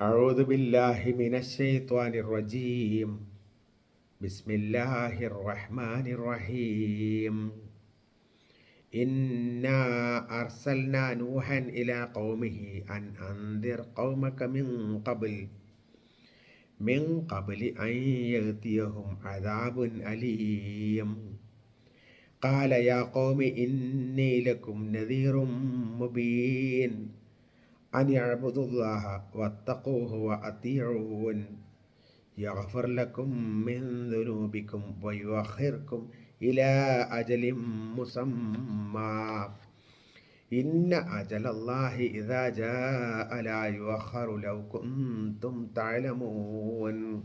أعوذ بالله من الشيطان الرجيم بسم الله الرحمن الرحيم إنا أرسلنا نوحا إلى قومه أن أنذر قومك من قبل من قبل أن يأتيهم عذاب أليم قال يا قوم إني لكم نذير مبين أن يعبدوا الله واتقوه وأطيعون. يغفر لكم من ذنوبكم ويؤخركم إلى أجل مسمى. إن أجل الله إذا جاء لا يؤخر لو كنتم تعلمون.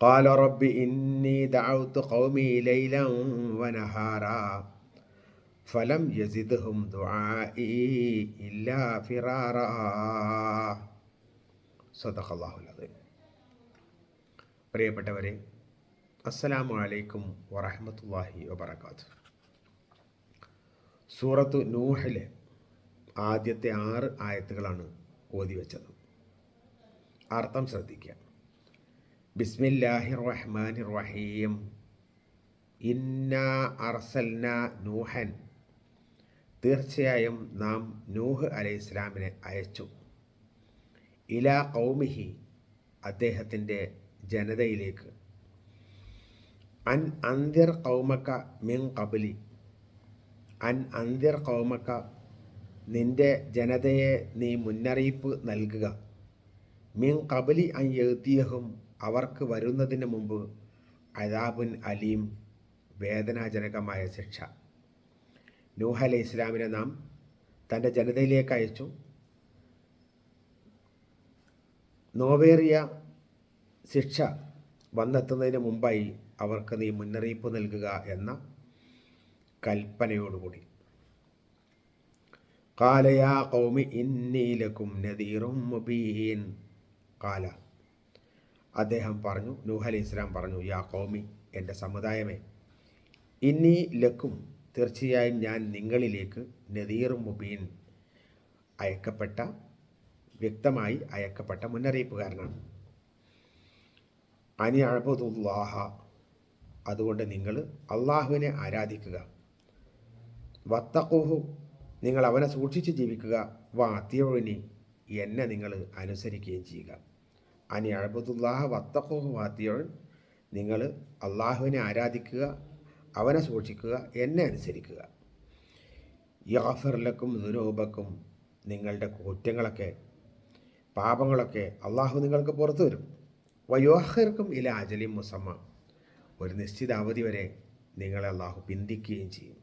قال رب إني دعوت قومي ليلا ونهارا. ഫലം യസിദും പ്രിയപ്പെട്ടവരെ അസ്സലാമു അലൈക്കും വറഹമത്തല്ലാഹി വബർക്കാത്ത് സൂറത്ത് നൂഹിലെ ആദ്യത്തെ ആറ് ആയത്തുകളാണ് ഓതി വെച്ചത്. അർത്ഥം ശ്രദ്ധിക്കുക ബിസ്മില്ലാഹി റഹ്മാൻ റഹീം ഇന്ന അർസൽന നൂഹൻ തീർച്ചയായും നാം നൂഹ് അലൈഹി ഇസ്ലാമിനെ അയച്ചു. ഇല കൗമിഹി അദ്ദേഹത്തിന്റെ ജനതയിലേക്ക്. അൻ അന്തിർ കൗമക്ക മിൻ കബലി അൻ അന്തിർ കൗമക്ക നിന്റെ ജനതയെ നീ മുന്നറിയിപ്പ് നൽകുക. മിൻ കബലി അൻ എഴുതിയഹും അവർക്ക് വരുന്നതിന് മുമ്പ് അദാബുൻ അലീം വേദനാജനകമായ ശിക്ഷ. നൂഹ അലൈഹി ഇസ്ലാമിനെ നാം തന്റെ ജനതയിലേക്ക് അയച്ചു. നോവേറിയ ശിക്ഷ വന്നെത്തുന്നതിന് മുമ്പായി അവർക്ക് നീ മുന്നറിയിപ്പ് നൽകുക എന്ന കൽപ്പനയോടുകൂടി. കാലയാ കൗമി ഇന്നീലക്കും നദീറും മുബീൻ കാല അദ്ദേഹം പറഞ്ഞു നൂഹ് അലൈഹി ഇസ്ലാം പറഞ്ഞു യാ കൗമി എന്റെ സമുദായമേ ഇന്നീ ലക്കും തീർച്ചയായും ഞാൻ നിങ്ങളിലേക്ക് നദീർ മുബീൻ അയക്കപ്പെട്ട വ്യക്തമായി അയക്കപ്പെട്ട മുന്നറിയിപ്പുകാരനാണ്. അനി അഴബുദുല്ലാഹ അതുകൊണ്ട് നിങ്ങൾ അള്ളാഹുവിനെ ആരാധിക്കുക. വത്തക്കുഹു നിങ്ങൾ അവനെ സൂക്ഷിച്ച് ജീവിക്കുക. വാത്തിയോഴിനി എന്നെ നിങ്ങൾ അനുസരിക്കുകയും ചെയ്യുക. അനി അഴബുദുല്ലാഹ വത്തക്കുഹു വാത്തിയോഴൻ നിങ്ങൾ അള്ളാഹുവിനെ ആരാധിക്കുക. അവനെ സൂക്ഷിക്കുക എന്നെ അനുസരിക്കുക. യാഫർലക്കും ദുരൂപക്കും നിങ്ങളുടെ കുറ്റങ്ങളൊക്കെ പാപങ്ങളൊക്കെ അള്ളാഹു നിങ്ങൾക്ക് പുറത്തു വരും വയോഹർക്കും ഇല അജലിം മുസമ്മ. ഒരു നിശ്ചിത അവധി വരെ നിങ്ങളെ അള്ളാഹു പിന്തിക്കുകയും ചെയ്യും.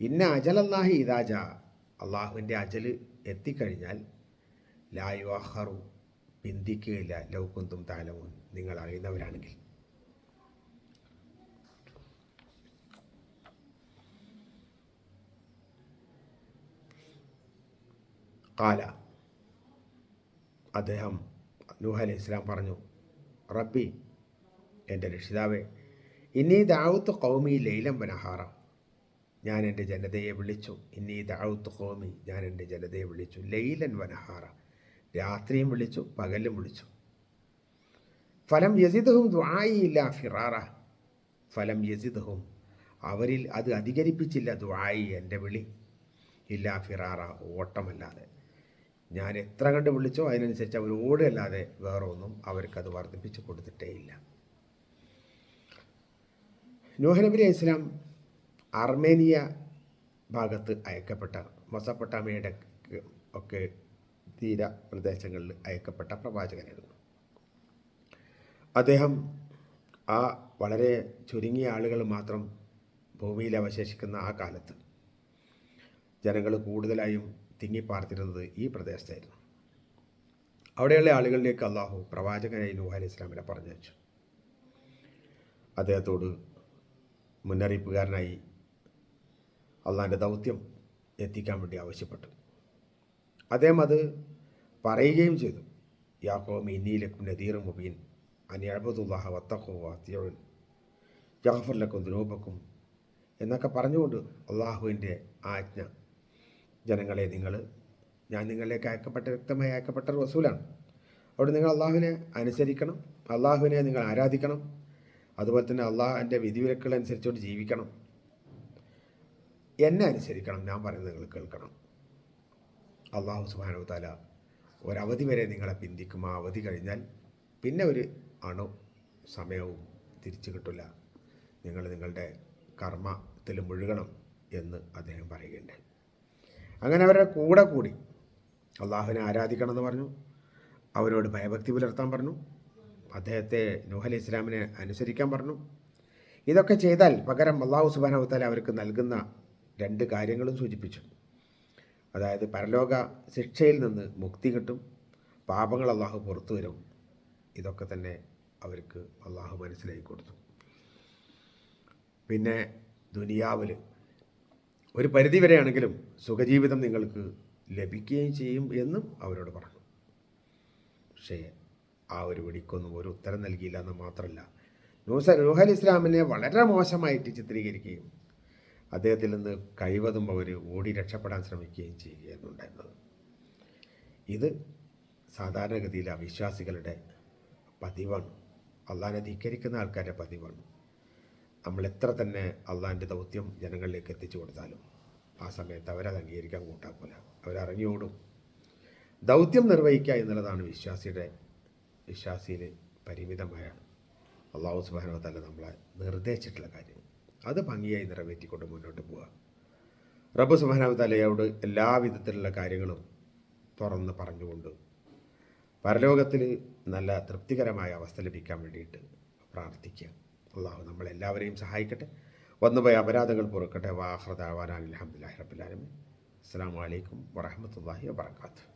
ഇന്ന അജലല്ലാഹി ഇതാജ അള്ളാഹുവിന്റെ അജൽ എത്തിക്കഴിഞ്ഞാൽ ലായുഹറു പിന്തിക്കുകയില്ല. ലൗക്കുന്തും താലവും നിങ്ങൾ അറിയുന്നവരാണെങ്കിൽ. കാല അദ്ദേഹം നൂഹ് അലൈഹി ഇസ്ലാം പറഞ്ഞു റബ്ബി എന്റെ രക്ഷിതാവേ ഇന്നീ ദാവത്ത് കൗമി ലൈലം വനഹാറ ഞാൻ എന്റെ ജനതയെ വിളിച്ചു. ഇന്നീ ദാവത്ത് കൗമി ഞാൻ എന്റെ ജനതയെ വിളിച്ചു. ലൈലൻ വനഹാറ രാത്രിയും വിളിച്ചു പകലും വിളിച്ചു. ഫലം യസിദുഹും ദ്വായില്ല ഫിറാറ. ഫലം യസിദുഹും അവരിൽ അത് അധികരിപ്പിച്ചില്ല ദ്വായി എന്റെ വിളി. ഇല്ല ഫിറാറ ഓട്ടമല്ലാതെ. ഞാൻ എത്ര കണ്ട് വിളിച്ചോ അതിനനുസരിച്ച് അവർ ഓടുകയല്ലാതെ വേറെ ഒന്നും അവർക്കത് വർദ്ധിപ്പിച്ചു കൊടുത്തിട്ടേ ഇല്ല. അലി ഇസ്ലാം അർമേനിയ ഭാഗത്ത് അയക്കപ്പെട്ട മൊസപ്പൊട്ടാമയുടെ ഒക്കെ തീര പ്രദേശങ്ങളിൽ അയക്കപ്പെട്ട പ്രവാചകനായിരുന്നു. അദ്ദേഹം ആ വളരെ ചുരുങ്ങിയ ആളുകൾ മാത്രം ഭൂമിയിൽ അവശേഷിക്കുന്ന ആ കാലത്ത് ജനങ്ങൾ കൂടുതലായും തിങ്ങിപ്പാർത്തിരുന്നത് ഈ പ്രദേശത്തായിരുന്നു. അവിടെയുള്ള ആളുകളിലേക്ക് അള്ളാഹു പ്രവാചകനായി നൂഹ് അലി ഇസ്ലാമിനെ പറഞ്ഞു വെച്ചു അദ്ദേഹത്തോട് മുന്നറിയിപ്പുകാരനായി അള്ളാഹിന്റെ ദൗത്യം എത്തിക്കാൻ വേണ്ടി ആവശ്യപ്പെട്ടു. അദ്ദേഹം അത് പറയുകയും ചെയ്തു. യാക്കോം ഇന്നീലക്കും നദീർ മുബീൻ അനിയബുദുല്ലാഹ വത്തക്കോ വാത്തിയോൻ ജാഫർലക്കും ദുനൂബക്കും എന്നൊക്കെ പറഞ്ഞുകൊണ്ട് അള്ളാഹുവിന്റെ ആജ്ഞ ജനങ്ങളെ നിങ്ങൾ ഞാൻ നിങ്ങളിലേക്ക് അയക്കപ്പെട്ട വ്യക്തമായി അയക്കപ്പെട്ട റസൂലാണ് അവിടെ നിങ്ങൾ അള്ളാഹുവിനെ അനുസരിക്കണം അള്ളാഹുവിനെ നിങ്ങൾ ആരാധിക്കണം അതുപോലെ തന്നെ അള്ളാഹുവിന്റെ വിധിവിലക്കുകൾ അനുസരിച്ചുകൊണ്ട് ജീവിക്കണം. എന്നെ അനുസരിക്കണം ഞാൻ പറയുന്നത് നിങ്ങൾ കേൾക്കണം. അള്ളാഹു സുബാനു താല ഒരവധി വരെ നിങ്ങളെ പിന്തിക്കും. ആ അവധി കഴിഞ്ഞാൽ പിന്നെ ഒരു അണു സമയവും തിരിച്ചു കിട്ടില്ല നിങ്ങൾ നിങ്ങളുടെ കർമ്മത്തിൽ മുഴുകണം എന്ന് അദ്ദേഹം പറയുകയുണ്ടായി. അങ്ങനെ അവരുടെ കൂടെ കൂടി അള്ളാഹുവിനെ ആരാധിക്കണം എന്ന് പറഞ്ഞു. അവരോട് ഭയഭക്തി പുലർത്താൻ പറഞ്ഞു. അദ്ദേഹത്തെ നൂഹ് ഇസ്ലാമിനെ അനുസരിക്കാൻ പറഞ്ഞു. ഇതൊക്കെ ചെയ്താൽ പകരം അള്ളാഹു സുബാനവത്താല അവർക്ക് നൽകുന്ന രണ്ട് കാര്യങ്ങളും സൂചിപ്പിച്ചു. അതായത് പരലോക ശിക്ഷയിൽ നിന്ന് മുക്തി കിട്ടും പാപങ്ങൾ അള്ളാഹു പുറത്തു വരും. ഇതൊക്കെ തന്നെ അവർക്ക് അള്ളാഹു മനസ്സിലാക്കി കൊടുത്തു. പിന്നെ ദുനിയാവിൽ ഒരു പരിധി വരെയാണെങ്കിലും സുഖജീവിതം നിങ്ങൾക്ക് ലഭിക്കുകയും ചെയ്യും എന്നും അവരോട് പറഞ്ഞു. പക്ഷേ ആ ഒരു വിളിക്കൊന്നും ഒരു ഉത്തരം നൽകിയില്ല എന്ന് മാത്രമല്ല നൂസ അലി ഇസ്ലാമിനെ വളരെ മോശമായിട്ട് ചിത്രീകരിക്കുകയും അദ്ദേഹത്തിൽ നിന്ന് കഴിവതും അവർ ഓടി രക്ഷപ്പെടാൻ ശ്രമിക്കുകയും ചെയ്യുകയെന്നുണ്ടായിരുന്നത്. ഇത് സാധാരണഗതിയിലെ അവിശ്വാസികളുടെ പതിവാണ്. അള്ളാഹിനെ ധിക്കരിക്കുന്ന ആൾക്കാരുടെ പതിവാണ്. നമ്മൾ എത്ര തന്നെ അള്ളാന്റെ ദൗത്യം ജനങ്ങളിലേക്ക് എത്തിച്ചു കൊടുത്താലും ആ സമയത്ത് അവരത് അംഗീകരിക്കാൻ കൂട്ടാക്കില്ല അവരറിഞ്ഞോടും ദൗത്യം നിർവഹിക്കുക എന്നുള്ളതാണ് വിശ്വാസിയുടെ വിശ്വാസിയിൽ പരിമിതമായ അള്ളാഹു സുബാനോ തന്നെ നമ്മളെ നിർദ്ദേശിച്ചിട്ടുള്ള കാര്യം. അത് ഭംഗിയായി നിറവേറ്റിക്കൊണ്ട് മുന്നോട്ട് പോവുക. റബ്ബ് എല്ലാ എല്ലാവിധത്തിലുള്ള കാര്യങ്ങളും തുറന്ന് പറഞ്ഞുകൊണ്ട് പരലോകത്തിൽ നല്ല തൃപ്തികരമായ അവസ്ഥ ലഭിക്കാൻ വേണ്ടിയിട്ട് പ്രാർത്ഥിക്കുക. അള്ളാഹു നമ്മളെല്ലാവരെയും സഹായിക്കട്ടെ. വന്നുപോയ അപരാധങ്ങൾ പൊറുക്കട്ടെ. വാഹ്റദാവാൻ അലഹമുല്ലാ റബുലാലമി അസ്സാം വലൈക്കും വറഹമത്തല്ലാഹി വാത്തു